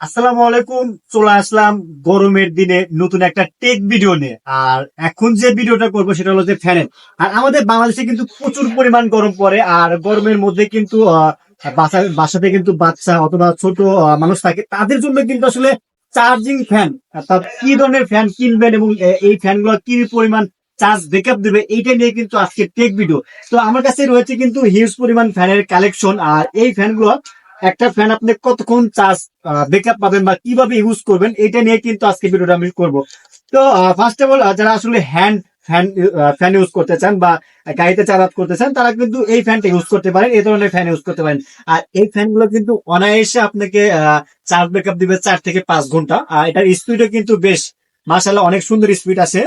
আসসালামু আলাইকুম, চলে আসলাম গরমের দিনে নতুন একটা টেক ভিডিও নিয়ে। আর এখন যে ভিডিওটা করব সেটা হলো যে ফ্যানের আর আমাদের বাংলাদেশে কিন্তু প্রচুর পরিমাণ গরম পড়ে, আর গরমের মধ্যে কিন্তু বাসাতে কিন্তু বাচ্চা অথবা ছোট মানুষ থাকে, তাদের জন্য কিন্তু আসলে চার্জিং ফ্যান অর্থাৎ কি ধরনের ফ্যান কিনবেন এবং এই ফ্যানগুলো কি পরিমাণ চার্জ ব্যাকআপ দেবে, এইটা নিয়ে কিন্তু আজকে টেক ভিডিও তো আমার কাছে রয়েছে কিন্তু হিউজ পরিমাণ ফ্যানের কালেকশন আর এই ফ্যানগুলো একটা ফ্যান আপনি কতক্ষণ চার্জ ব্যাকআপ পাবেন বা কীভাবে ইউজ করবেন, এটা নিয়ে কিন্তু আজকে ভিডিওটা আমি করব। তো ফার্স্ট অফ অল যারা আসলে হ্যান্ড ফ্যান ফ্যান ইউজ করতে চান বা গাড়িতে চালাত করতে চান, তারা কিন্তু এই ফ্যানটা ইউজ করতে পারেন, এই ধরনের ফ্যান ইউজ করতে পারেন। আর এই ফ্যানগুলো কিন্তু অনায়াসে আপনাকে চার্জ ব্যাকআপ দিবে চার থেকে পাঁচ ঘণ্টা। আর এটার স্পিডও কিন্তু বেশ মাসাল্লাহ অনেক সুন্দর স্পিড আছে।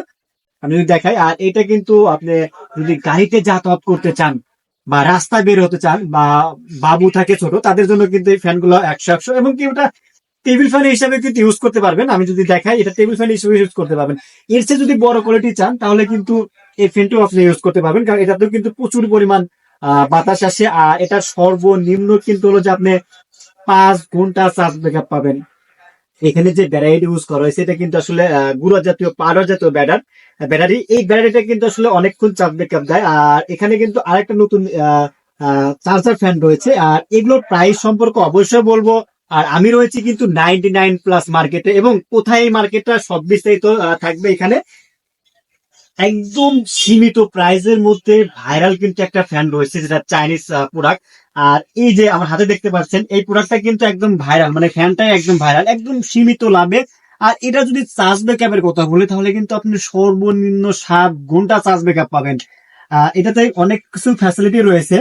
আমি যদি দেখাই, আর এটা কিন্তু আপনি যদি গাড়িতে যাতায়াত করতে চান বা রাস্তায় বের হতে চান বা বাবু থাকে ছোট, তাদের জন্য কিন্তু এই ফ্যানগুলো একশো একশো এবং কি ওটা টেবিল ফ্যান হিসাবে কিন্তু ইউজ করতে পারবেন। আমি যদি দেখাই, এটা টেবিল ফ্যান হিসেবে ইউজ করতে পারবেন। এর চেয়ে যদি বড় কোয়ালিটি চান, তাহলে কিন্তু এই ফ্যানটিও আপনি ইউজ করতে পারবেন। কারণ এটাতেও কিন্তু প্রচুর পরিমাণ বাতাস আসে। আর এটা সর্বনিম্ন কিন্তু হলো যে আপনি পাঁচ ঘণ্টা চার্জ ব্যাকআপ পাবেন। এখানে যে ব্যাটারি ইউজ করা হয়েছে এটা কিন্তু আসলে গুঁড়া জাতীয়, পাউডার জাতীয় ব্যাটার ব্যাটারি এই ব্যাটারিটা কিন্তু আসলে অনেকক্ষণ চার্জ ব্যাকআপ দেয়। আর এখানে কিন্তু আরেকটা নতুন চার্জার ফ্যান রয়েছে। আর এগুলোর প্রাইস সম্পর্কে অবশ্যই বলব, আর আমি রয়েছি কিন্তু নাইনটি নাইন প্লাস মার্কেটে এবং কোথায় এই মার্কেটটা সব বিস্তারিত থাকবে এখানে? একদম সীমিত প্রাইসের মধ্যে ভাইরাল কিন্তু একটা ফ্যান রয়েছে, যেটা চাইনিজ প্রোডাক্ট আর এই যে আমার হাতে দেখতে পাচ্ছেন, এই প্রোডাক্টটা কিন্তু একদম ভাইরাল মানে ফ্যানটাই একদম ভাইরাল একদম সীমিত লাভে। আর এটা যদি চার্জ ব্যাকআপের কথা বলি, তাহলে কিন্তু আপনি সর্বনিম্ন সাত ঘণ্টা চার্জ ব্যাকআপ পাবেন। এটাতে অনেক কিছু ফ্যাসিলিটি রয়েছে।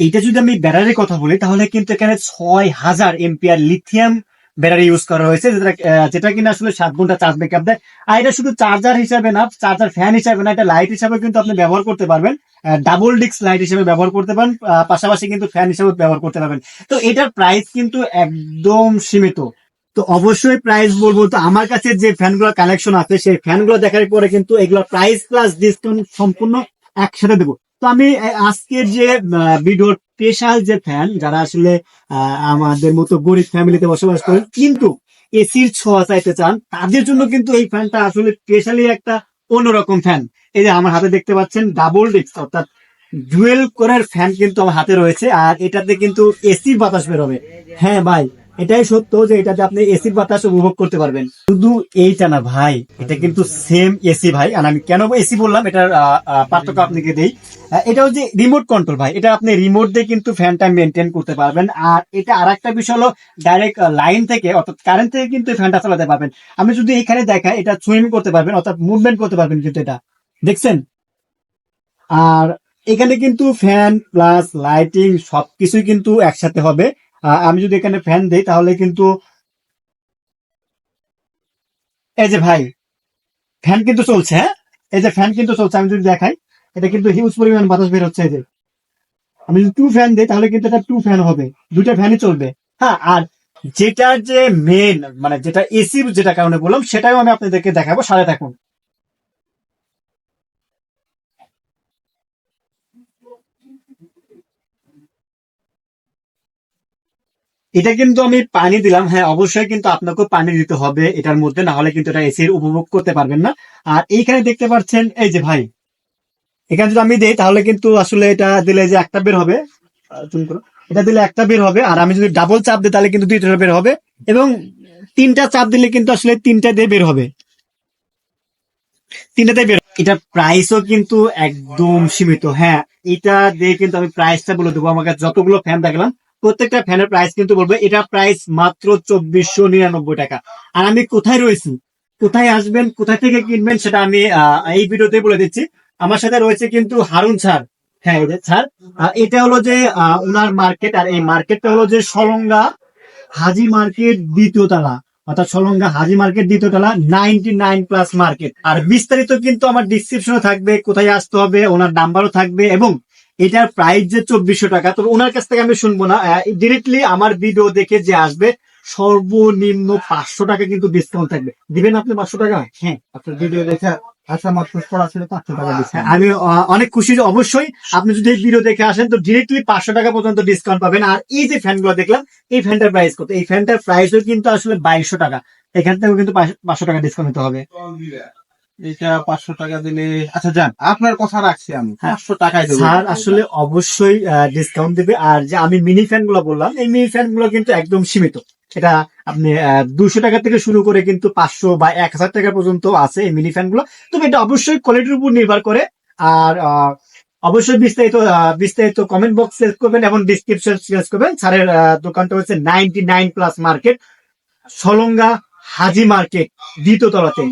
এটা যদি আমি ব্যাটারির কথা বলি, তাহলে কিন্তু এখানে ছয় হাজার এমপিআর লিথিয়াম ব্যাটারি ইউজ করা হয়েছে, যেটা যেটা কিনা আসলে সাত ঘণ্টা চার্জ ব্যাকআপ দেয়। আর এটা শুধু চার্জার হিসাবে না চার্জার ফ্যান হিসাবে না, এটা লাইট হিসাবে কিন্তু আপনি ব্যবহার করতে পারবেন। ডাবল ডিস্ক লাইট হিসেবে ব্যবহার করতে পারেন পাশাপাশি কিন্তু ফ্যান হিসেবে ব্যবহার করতে পারবেন। তো এটার প্রাইস কিন্তু একদম সীমিত। তো অবশ্যই প্রাইস বলব, তো আমার কাছে যে ফ্যানগুলো কালেকশন আছে, সেই ফ্যানগুলো দেখার পরে কিন্তু এগুলো প্রাইস প্লাস ডিসকাউন্ট সম্পূর্ণ একসাথে দেবো। তো আমি আজকের যে ভিডিওর স্পেশাল যে ফ্যান যারা আসলে আমাদের মতো গরিব ফ্যামিলিতে বসবাস করেন কিন্তু এসির ছোঁয়া চাইতে চান, তাদের জন্য কিন্তু এই ফ্যানটা আসলে স্পেশালি একটা অন্যরকম ফ্যান এই যে আমার হাতে দেখতে পাচ্ছেন ডাবল ডিস্ক অর্থাৎ ডুয়েল করার ফ্যান কিন্তু আমার হাতে রয়েছে, আর এটাতে কিন্তু এসির বাতাস বেরোবে। হ্যাঁ ভাই এটাই সত্য যে এটাতে আপনি এসির বাতাস উপভোগ করতে পারবেন। শুধু এইটা না ভাই, এটা কিন্তু সেম এসি ভাই। আর আমি কেন এসি বললাম? এটার পার্থক্য আপনাকে দেই। এটা হচ্ছে রিমোট কন্ট্রোল ভাই। এটা আপনি রিমোট দিয়ে কিন্তু ফ্যানটা মেনটেন করতে পারবেন। আর এটা আর একটা বিষয় হলো ডাইরেক্ট লাইন থেকে, অর্থাৎ কারেন্ট থেকে কিন্তু ফ্যানটা চালাতে পারবেন। আমি যদি এখানে দেখাই এটা সুইম করতে পারবেন, অর্থাৎ মুভমেন্ট করতে পারবেন কিন্তু এটা। দেখছেন? আর এখানে কিন্তু ফ্যান প্লাস লাইটিং সবকিছুই কিন্তু একসাথে হবে। আমি যদি এখানে ফ্যান দেই, তাহলে কিন্তু এই যে ভাই ফ্যান কিন্তু চলছে হ্যাঁ? এই যে ফ্যান কিন্তু চলছে, আমি যদি দেখাই, এটা কিন্তু হিউজ পরিমাণ বাতাস বের হচ্ছে যে। আমি যদি টু ফ্যান দিই, তাহলে কিন্তু এটা টু ফ্যান হবে, দুইটা ফ্যানই চলবে। হ্যাঁ আর যেটা যে মেন মানে যেটা এসি যেটা কারণে বললাম, সেটাও আমি আপনাদেরকে দেখাবো, সাথে থাকুন। এটা কিন্তু আমি পানি দিলাম। হ্যাঁ অবশ্যই কিন্তু আপনাকেও পানি দিতে হবে এটার মধ্যে না হলে কিন্তু এটা এসির উপভোগ করতে পারবেন না। আর এইখানে দেখতে পাচ্ছেন, এই যে ভাই, এখানে যদি আমি দিই, তাহলে কিন্তু আসলে এটা দিলে যে একটা বের হবে। এটা দিলে একটা বের হবে, আর আমি যদি ডাবল চাপ দিই, তাহলে কিন্তু দুইটা বের হবে, এবং তিনটা চাপ দিলে কিন্তু আসলে তিনটা দিয়ে বের হবে। তিনটাতে বের এটার প্রাইসও কিন্তু একদম সীমিত। হ্যাঁ এটা দিয়ে কিন্তু আমি প্রাইসটা বলে দেবো। আমাকে যতগুলো ফ্যান দেখলাম প্রত্যেকটা ফ্যানের প্রাইস কিন্তু বলব, এটা প্রাইস মাত্র চব্বিশশো নিরানব্বই টাকা। আর আমি কোথায় রয়েছি? কোথায় আসবেন কোথায় থেকে কিনবেন সেটা আমি এই ভিডিওতে বলে দিচ্ছি। আমার সাথে রয়েছে কিন্তু হারুন স্যার। হ্যাঁ যে স্যার। এটা হলো যে ওনার মার্কেট আর এই মার্কেটটা হলো যে সলঙ্গা হাজি মার্কেট দ্বিতীয় তলা। অর্থাৎ সলঙ্গা হাজি মার্কেট দ্বিতীয় তলা নাইনটি নাইন প্লাস মার্কেট আর বিস্তারিত কিন্তু আমার ডিসক্রিপশনে থাকবে, কোথায় আসতে হবে, ওনার নাম্বারও থাকবে, এবং এটার প্রাইস যে চব্বিশশো টাকা তো ওনার কাছ থেকে আমি শুনব না। ডিরেক্টলি আমার ভিডিও দেখে যে আসবে সর্বনিম্ন পাঁচশো টাকা কিন্তু ডিসকাউন্ট থাকবে। দিবেন আপনি পাঁচশো টাকা? হ্যাঁ আপনার ভিডিও দেখে মাত্র সরাসরি পাঁচশো টাকা হ্যাঁ, আমি অনেক খুশি অবশ্যই আপনি যদি এই ভিডিও দেখে আসেন তো ডিরেক্টলি পাঁচশো টাকা পর্যন্ত ডিসকাউন্ট পাবেন। আর এই যে ফ্যানগুলো দেখলাম এই ফ্যানটার প্রাইস কত? এই ফ্যানটার প্রাইসও কিন্তু আসলে বাইশশো টাকা। এখান থেকেও কিন্তু পাঁচশো টাকা ডিসকাউন্ট নিতে হবে। এটা পাঁচশো টাকা দিলে আচ্ছা যান আপনার কথা রাখছি আমি হ্যাঁ। পাঁচশো টাকায় দেবো। স্যার আসলে অবশ্যই ডিসকাউন্ট দিবে। আর যে আমি মিনি ফ্যানগুলো বললাম এই মিনি ফ্যানগুলো কিন্তু একদম সীমিত। এটা আপনি দুশো টাকা থেকে শুরু করে কিন্তু পাঁচশো বা এক হাজার টাকা পর্যন্ত আছে এই মিনি ফ্যানগুলো। তবে এটা অবশ্যই কোয়ালিটির উপর নির্ভর করে। আর অবশ্যই বিস্তারিত বিস্তারিত কমেন্ট বক্স চেক করবেন এবং ডিসক্রিপশন চেক করবেন। স্যারের দোকানটা হচ্ছে ninety nine plus market Salanga Haji market দ্বিতীয় তলাতে।